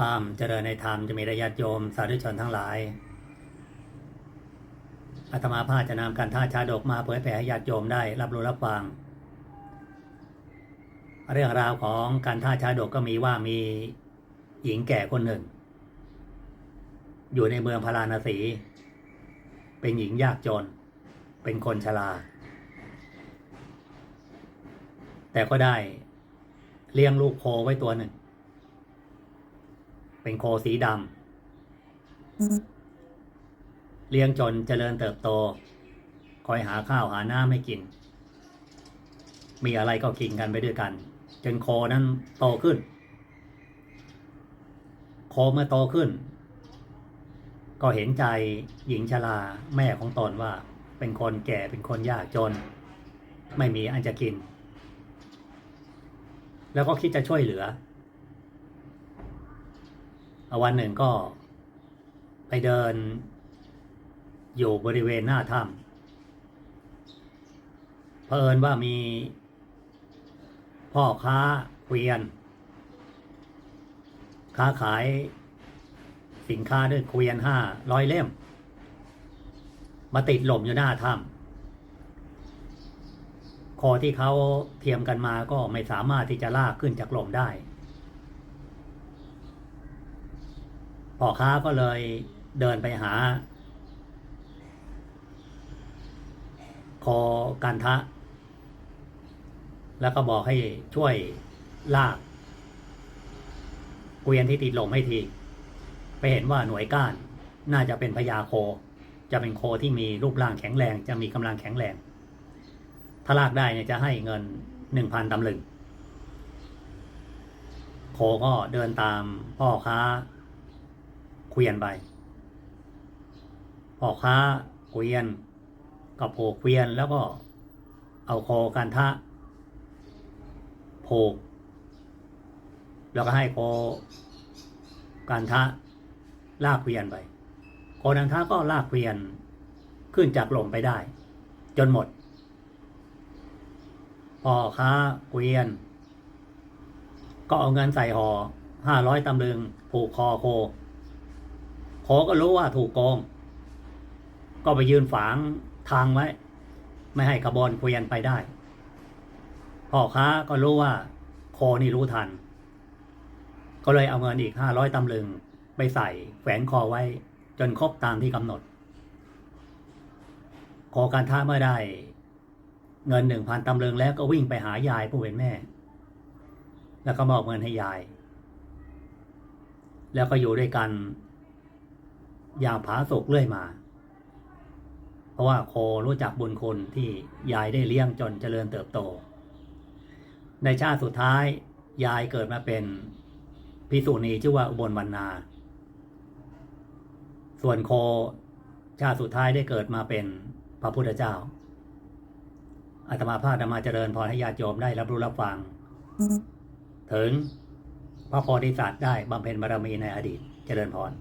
ความเจริญในธรรมจะมีระยะโยมสาธุชนทั้งหลาย อาตมาภาพจะนำการท่าชาดกมาเผยแผ่ให้ญาติโยมได้รับรู้รับฟัง เรื่องราวของการท่าชาดกก็มีว่ามีหญิงแก่คนหนึ่ง อยู่ในเมืองพาราณสี เป็นหญิงยากจน เป็นคนชรา แต่ก็ได้เลี้ยงลูกโคไว้ตัวหนึ่ง เป็นโคสีดำเลี้ยงจนเจริญเติบโต คอยหาข้าวหาน้ำให้กิน มีอะไรก็กินกันไปด้วยกัน จนโคนั้นโตขึ้น โคเมื่อโตขึ้น ก็เห็นใจหญิงชราแม่ของตนว่า เป็นคนแก่เป็นคนยากจน ไม่มีอันจะกิน แล้วก็คิดจะช่วยเหลือ วันหนึ่งก็ไปเดินอยู่บริเวณหน้าถ้ำเผอิญว่ามีพ่อค้าเกวียน ค้าขายสินค้าด้วยเกวียนห้าร้อยเล่ม มาติดหล่มอยู่หน้าถ้ำคอที่เขาเทียมกันมาก็ไม่สามารถที่จะลากขึ้นจากหล่มได้ พ่อค้าก็เลยเดินไปหา คอกันทะ แล้วก็บอกให้ช่วยลากเกวียนที่ติดลมให้ที ไปเห็นว่าหน่วยก้านน่าจะเป็นพญาโค จะเป็นโคที่มีรูปร่างแข็งแรง จะมีกำลังแข็งแรง ถ้าลากได้เนี่ยจะให้เงินหนึ่งพันตำลึง โคก็เดินตามพ่อค้า เกวียนไปพ่อค้าเกวียนก็ผูกเกวียนแล้วก็เอาโคกันทะโผกแล้วก็ให้โคกันทะลากเกวียนไปโคนันทะก็ลากเกวียนขึ้นจากลมไปได้ จนหมดพ่อค้าเกวียน ก็เอาเงินใส่ห่อห้าร้อยตำลึงผูกคอโค โคก็รู้ว่าถูกโกง ก็ไปยืนฝางทางไว้ ไม่ให้ขบวนเกวียนไปได้พ่อค้าก็รู้ว่าโคนี่รู้ทัน ก็เลยเอาเงินอีกห้าร้อยตำลึงไปใส่แขวนคอไว้ จนครบตามที่กำหนดโคการท่าเมื่อได้ เงินหนึ่งพันตำลึงแล้วก็วิ่งไปหายายผู้เป็นแม่ แล้วก็มอบเงินให้ยาย แล้วก็อยู่ด้วยกัน ยาผาสุกเรื่อยมา เพราะว่าโครู้จักบุญคุณที่ยายได้เลี้ยงจนเจริญเติบโต ในชาติสุดท้ายยายเกิดมาเป็นพิสุณีชื่อว่าอุบลวรรณา ส่วนโคชาติสุดท้ายได้เกิดมาเป็นพระพุทธเจ้าอาตมาภาพนำมาเจริญพรให้ญาติโยมได้รับรู้รับฟัง ถึงพระโพธิสัตว์ได้บำเพ็ญบารมีในอดีตเจริญพร